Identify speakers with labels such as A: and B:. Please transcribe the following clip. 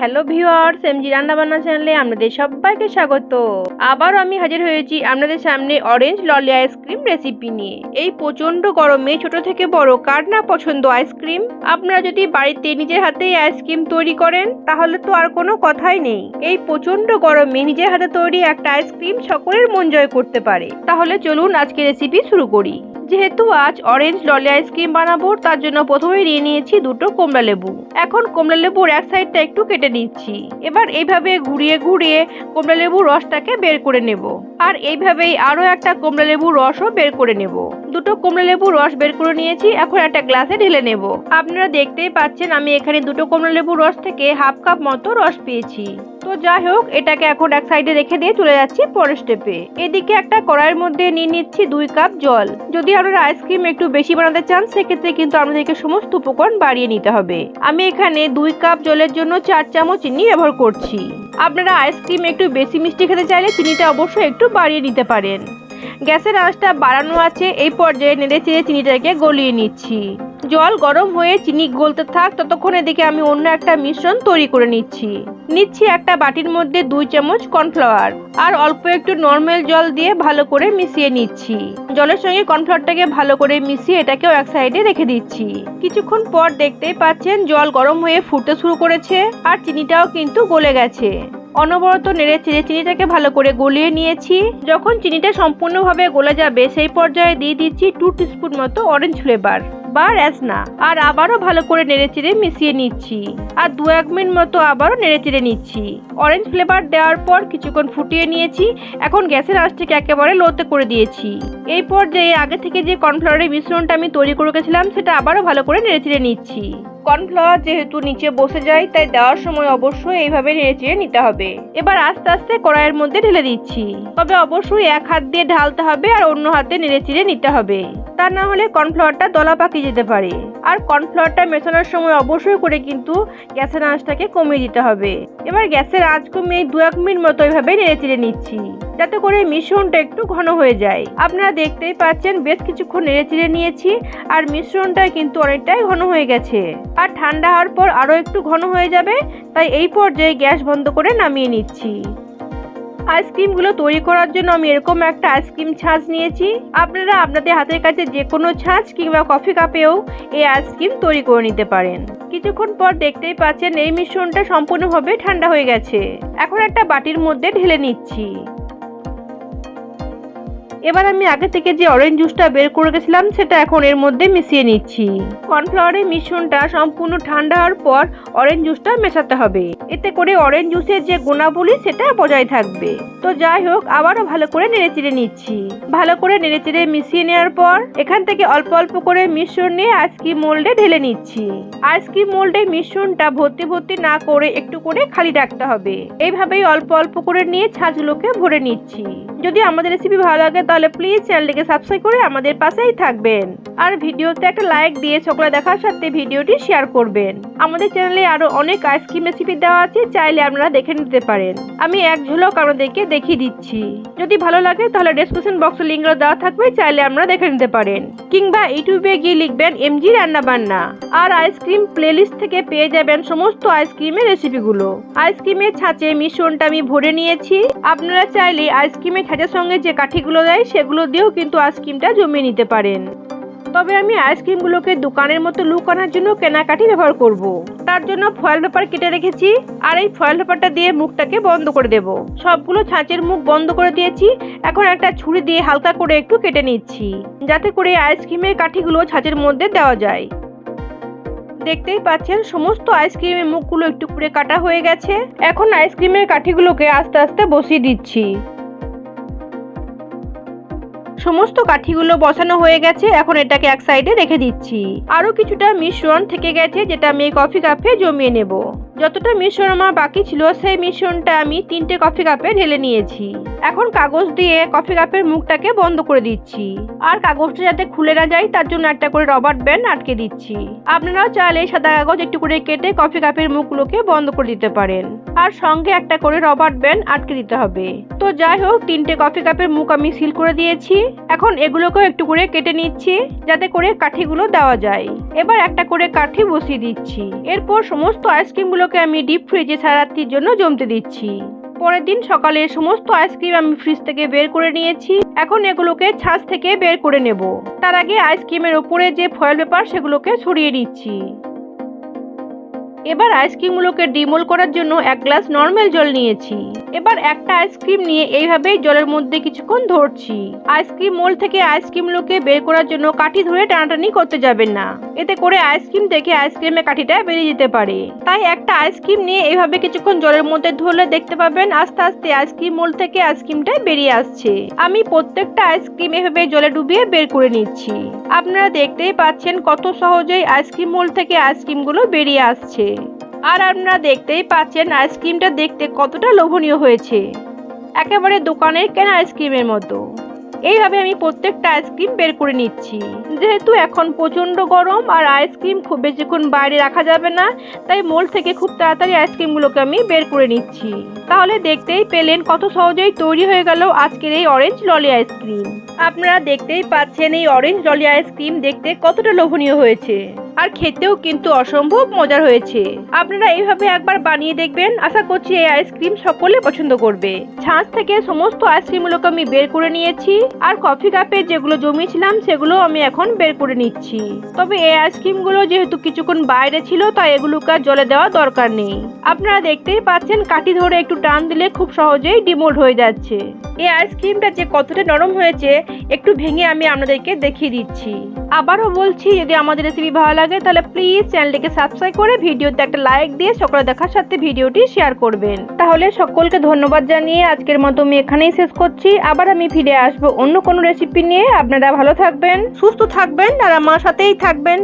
A: Hello viewers MG রান্নাবান্না চ্যানেলে আপনাদের সবাইকে স্বাগত। আবার আমি হাজির হয়েছি আপনাদের সামনে অরেঞ্জ ললি আইসক্রিম রেসিপি নিয়ে। এই প্রচণ্ড গরমে ছোট থেকে বড় কার না পছন্দ আইসক্রিম আপনারা যদি বাড়িতে নিজের হাতেই আইসক্রিম তৈরি করেন, তাহলে তো আর কোনো কথাই নেই। এই প্রচণ্ড গরমে নিজের হাতে তৈরি একটা আইসক্রিম সকলের মন জয় করতে পারে। তাহলে চলুন আজকে রেসিপি শুরু করি। যেহেতু আজ অরেঞ্জ ললি আইসক্রিম বানাবো, তার জন্য প্রথমে নিয়ে নিয়েছি দুটো কমলা লেবু। এখন কমলা লেবুর এক সাইডটা একটু কেটে নিচ্ছি। এবার এইভাবে ঘুরিয়ে ঘুরিয়ে কমলা লেবুর রসটাকে বের করে নেব। আর এইভাবেই আরও একটা কমলা লেবুর রসও বের করে নেব। দুটো কমলা লেবুর রস বের করে নিয়েছি, এখন একটা গ্লাসে ঢেলে নেব। আপনারা দেখতেই পাচ্ছেন, আমি এখানে দুটো কমলা লেবুর রস থেকে হাফ কাপ মতো রস পেয়েছি। তো যাই হোক, এটাকে এখন এক সাইডে রেখে দিয়ে চলে যাচ্ছি পরের স্টেপে এদিকে একটা কড়াইয়ের মধ্যে নিয়ে নিচ্ছি দুই কাপ জল। যদি আপনারা আইসক্রিম একটু বেশি বানাতে চান, সেক্ষেত্রে কিন্তু আপনাদেরকে সমস্ত উপকরণ বাড়িয়ে নিতে হবে। আমি এখানে দুই কাপ জলের জন্য চার চামচ চিনি ব্যবহার করছি। আপনারা আইসক্রিম একটু বেশি মিষ্টি খেতে চাইলে চিনিটা অবশ্যই একটু বাড়িয়ে নিতে পারেন। গ্যাসের আঁচটা বাড়ানো আছে, এই পর্যায়ে নেড়ে চেড়ে চিনিটাকে গলিয়ে নিচ্ছি। জল গরম হয়ে চিনি গলতে থাক, ততক্ষণ এদিকে আমি অন্য একটা মিশ্রণ তৈরি করে নিচ্ছি। নিচ্ছি একটা বাটির মধ্যে দুই চামচ কর্নফ্লাওয়ার আর অল্প একটু নর্মাল জল দিয়ে ভালো করে মিশিয়ে নিচ্ছি। জলের সঙ্গে কর্নফ্লাওয়ারটাকে ভালো করে মিশিয়ে এটাকেও এক সাইডে রেখে দিচ্ছি। কিছুক্ষণ পর দেখতেই পাচ্ছেন জল গরম হয়ে ফুটতে শুরু করেছে আর চিনিটাও কিন্তু গলে গেছে। অনবরত নেড়ে চেড়ে চিনিটাকে ভালো করে গলিয়ে নিয়েছি। যখন চিনিটা সম্পূর্ণভাবে গলে যাবে, সেই পর্যায়ে দিয়ে দিচ্ছি টু টিস্পুন মতো অরেঞ্জ ফ্লেভার বা রেজনা আর আবারও ভালো করে নেড়েচেড়ে মিশিয়ে নিচ্ছি। আর দু এক মিনিট মতো আবারও নেড়ে চিড়ে নিচ্ছি। অরেঞ্জ ফ্লেভার দেওয়ার পর কিছুক্ষণ ফুটিয়ে নিয়েছি। এখন গ্যাসের আঁচটিকে একেবারে লোতে করে দিয়েছি। এই পর্যায়ে আগে থেকে যে কর্নফ্লাওয়ারের মিশ্রণটা আমি তৈরি করে গেছিলাম সেটা আবারও ভালো করে নেড়ে চিড়ে নিচ্ছি। কর্নফ্লাওয়ার যেহেতু নিচে বসে যায়, তাই দেওয়ার সময় অবশ্যই এইভাবে নেড়েচেড়ে নিতে হবে। এবার আস্তে আস্তে কড়াইয়ের মধ্যে ঢেলে দিচ্ছি। তবে অবশ্যই এক হাত দিয়ে ঢালতে হবে আর অন্য হাতে নেড়েচেড়ে নিতে হবে। তা না হলে কর্নফ্লাওয়ারটা দলা পাকিয়ে যেতে পারে। আর কর্নফ্লাওয়ারটা মেশানোর সময় অবশ্যই করে কিন্তু গ্যাসের আঁচটাকে কমিয়ে দিতে হবে। এবার গ্যাসের আঁচ কমিয়ে দু এক মিনিট মতো এইভাবে নেড়েচেড়ে নিচ্ছি। যাতে করে মিশ্রণটা একটু ঘন হয়ে যায়। আপনারা দেখতেই পাচ্ছেন, বেশ কিছুক্ষণ নেড়েচেড়ে নিয়েছি আর মিশ্রণটা কিন্তু অনেকটাই ঘন হয়ে গেছে। আর ঠান্ডা হওয়ার পর আরও একটু ঘন হয়ে যাবে, তাই এই পর্যায়ে গ্যাস বন্ধ করে নামিয়ে নিচ্ছি। আইসক্রিমগুলো তৈরি করার জন্য আমি এরকম একটা আইসক্রিম ছাঁচ নিয়েছি। আপনারা আপনাদের হাতের কাছে যে কোনো ছাঁচ কিংবা কফি কাপেও এই আইসক্রিম তৈরি করে নিতে পারেন। কিছুক্ষণ পর দেখতেই পাচ্ছেন, এই মিশ্রণটা সম্পূর্ণভাবে ঠান্ডা হয়ে গেছে। এখন একটা বাটির মধ্যে ঢেলে নিচ্ছি। এবার আমি আগে থেকে যে অরেঞ্জ জুসটা বের করে গেছিলাম, সেটা এখন এর মধ্যে মিশিয়ে নিচ্ছি। কর্নফ্লাওয়ারের মিশ্রণটা সম্পূর্ণ ঠান্ডা হওয়ার পর অরেঞ্জ জুসটা মেশাতে হবে। এতে করে অরেঞ্জ জুসের যে গুণাবলী, সেটা বজায় থাকবে। তো যাই হোক, আবারও ভালো করে নেড়েচেড়ে নিচ্ছি। ভালো করে নেড়েচেড়ে মিশিয়ে নেওয়ার পর, এখান থেকে অল্প অল্প করে মিশ্রণ নিয়ে আইসক্রিম মোল্ডে ঢেলে নিচ্ছি। আইসক্রিম মোল্ডে মিশ্রণটা ভর্তি ভর্তি না করে একটু করে খালি রাখতে হবে। এইভাবেই অল্প অল্প করে নিয়ে ছাঁচগুলোকে ভরে নিচ্ছি। যদি আমাদের রেসিপি ভালো লাগে তাহলে প্লিজ চ্যানেলটিকে সাবস্ক্রাইব করে আমাদের পাশেই থাকবেন। আর ভিডিওতে একটা লাইক দিয়ে সকলে দেখার সাথে ভিডিওটি শেয়ার করবেন। আমাদের চ্যানেলে আরও অনেক আইসক্রিম রেসিপি দেওয়া আছে, চাইলে আপনারা দেখে নিতে পারেন। আমি এক ঝলক আপনাদেরকে দেখিয়ে দিচ্ছি। যদি ভালো লাগে তাহলে ডেসক্রিপশন বক্সে লিঙ্কগুলো দেওয়া থাকবে, চাইলে আপনারা দেখে নিতে পারেন। কিংবা ইউটিউবে গিয়ে লিখবেন এমজি রান্না বান্না আর আইসক্রিম প্লেলিস্ট থেকে পেয়ে যাবেন সমস্ত আইসক্রিমের রেসিপিগুলো আইসক্রিমের ছাঁচে মিশ্রণটা আমি ভরে নিয়েছি। আপনারা চাইলে আইসক্রিমের ছাঁচের সঙ্গে যে কাঠিগুলো দেয়, সেগুলো দিয়েও কিন্তু আইসক্রিমটা জমিয়ে নিতে পারেন। তবে আমি আইসক্রিমগুলোকে দোকানের মতো লুক আনার জন্য কেনাকাটি ব্যবহার করব। তার জন্য ফয়েল পেপার কেটে রেখেছি আর এই ফয়েল পেপারটা দিয়ে মুখটাকে বন্ধ করে দেব। সবগুলো ছাঁচের মুখ বন্ধ করে দিয়েছি। এখন একটা ছুরি দিয়ে হালকা করে একটু কেটে নিচ্ছি, যাতে করে আইসক্রিমের কাঠিগুলো ছাঁচের মধ্যে দেওয়া যায়। দেখতেই পাচ্ছেন, সমস্ত আইসক্রিমের মুখগুলো একটু করে কাটা হয়ে গেছে। এখন আইসক্রিমের কাঠিগুলোকে আস্তে আস্তে বসিয়ে দিচ্ছি। সমস্ত কাঠিগুলো বসানো হয়ে গেছে, এখন এটাকে এক সাইডে রেখে দিচ্ছি। আরও কিছুটা মিশ্রণ থেকে গেছে, যেটা আমি কফি কাপে জমিয়ে নেব। যতটা মিশ্রণ আমার বাকি ছিল, সেই মিশ্রণটা আমি তিনটে কফি কাপে ঢেলে নিয়েছি। এখন কাগজ দিয়ে কফি কাপের মুখটাকে বন্ধ করে দিচ্ছি। আর কাগজটা যাতে খুলে না যায়, তার জন্য একটা করে রবার ব্যান্ড আটকে দিচ্ছি। আপনারাও চাইলে সাদা কাগজ একটু করে কেটে কফি কাপের মুখগুলোকে বন্ধ করে দিতে পারেন। আর সঙ্গে একটা করে রবার ব্যান্ড আটকে দিতে হবে। তো যাই হোক, তিনটে কফি কাপের মুখ আমি সিল করে দিয়েছি। এখন এগুলোকেও একটু করে কেটে নিচ্ছি, যাতে করে কাঠিগুলো দেওয়া যায়। এবার একটা করে কাঠি বসিয়ে দিচ্ছি। এরপর সমস্ত আইসক্রিমগুলোকে আমি ডিপ ফ্রিজে সারাত্রির জন্য জমতে দিচ্ছি। পরের দিন সকালে সমস্ত আইসক্রিম আমি ফ্রিজ থেকে বের করে নিয়েছি। এখন এগুলোকে ছাঁচ থেকে বের করে নেব। তার আগে আইসক্রিমের ওপরে যে ফয়েল পেপার সেগুলোকে ছড়িয়ে দিচ্ছি এবার আইসক্রিমগুলোকে ডিমোল করার জন্য এক গ্লাস নর্মাল জল নিয়েছি। এবার একটা আইসক্রিম নিয়ে এইভাবেই জলের মধ্যে কিছুক্ষণ ধরছি। আইসক্রিম মোল থেকে আইসক্রিম আইসক্রিমগুলোকে বের করার জন্য কাঠি ধরে টানাটানি করতে যাবেন না। এতে করে আইসক্রিম থেকে আইসক্রিমের কাঠিটা বেরিয়ে যেতে পারে। তাই একটা আইসক্রিম নিয়ে এইভাবে কিছুক্ষণ জলের মধ্যে ধরলে দেখতে পাবেন আস্তে আস্তে আইসক্রিম মোল থেকে আইসক্রিমটা বেরিয়ে আসছে। আমি প্রত্যেকটা আইসক্রিম এভাবে জলে ডুবিয়ে বের করে নিচ্ছি। আপনারা দেখতেই পাচ্ছেন কত সহজেই আইসক্রিম মোল থেকে আইসক্রিমগুলো বেরিয়ে আসছে। আর আপনারা দেখতেই পাচ্ছেন আইসক্রিমটা দেখতে কতটা লোভনীয় হয়েছে। একেবারে দোকানের কেনা আইসক্রিমের মতো। এইভাবে আমি প্রত্যেকটা আইসক্রিম বের করে নিচ্ছি। যেহেতু এখন প্রচণ্ড গরম আর আইসক্রিম খুব বেশিক্ষণ বাইরে রাখা যাবে না, তাই মোল থেকে খুব তাড়াতাড়ি আইসক্রিমগুলোকে আমি বের করে নিচ্ছি। তাহলে দেখতেই পেলেন কত সহজেই তৈরি হয়ে গেল আজকের এই অরেঞ্জ ললি আইসক্রিম। আপনারা দেখতেই পাচ্ছেন এই অরেঞ্জ ললি আইসক্রিম দেখতে কতটা লোভনীয় হয়েছে। আর খেতেও কিন্তু অসম্ভব মজার হয়েছে। আপনারা এইভাবে একবার বানিয়ে দেখবেন। আশা করছি এই আইসক্রিম সকলে পছন্দ করবে। ছাঁচ থেকে সমস্ত আইসক্রিমগুলোকে আমি বের করে নিয়েছি। আর কফি কাপে যেগুলো জমিয়েছিলাম সেগুলো আমি এখন বের করে নিচ্ছি। তবে এই আইসক্রিমগুলো যেহেতু কিছুক্ষণ বাইরে ছিল, তাই এগুলোকে জলে দেওয়া দরকার নেই। আপনারা দেখতেই পাচ্ছেন, কাঠি ধরে একটু টান দিলে খুব সহজেই ডিমোল্ড হয়ে যাচ্ছে। এই আইসক্রিমটা যে কতটা নরম হয়েছে, একটু ভেঙে আমি আপনাদেরকে দেখিয়ে দিচ্ছি। আবারও বলছি, যদি আমাদের রেসিপি ভালো লাগে, তাহলে প্লিজ চ্যানেলটিকে সাবস্ক্রাইব করে ভিডিওতে একটা লাইক দিয়ে সকলে দেখার সাথে ভিডিওটি শেয়ার করবেন। তাহলে সকলকে ধন্যবাদ জানিয়ে আজকের মতো আমি এখানেই শেষ করছি। আবার আমি ফিরে আসব অন্য কোনো রেসিপি নিয়ে। আপনারা ভালো থাকবেন, সুস্থ থাকবেন, আর আমার সাথেই থাকবেন।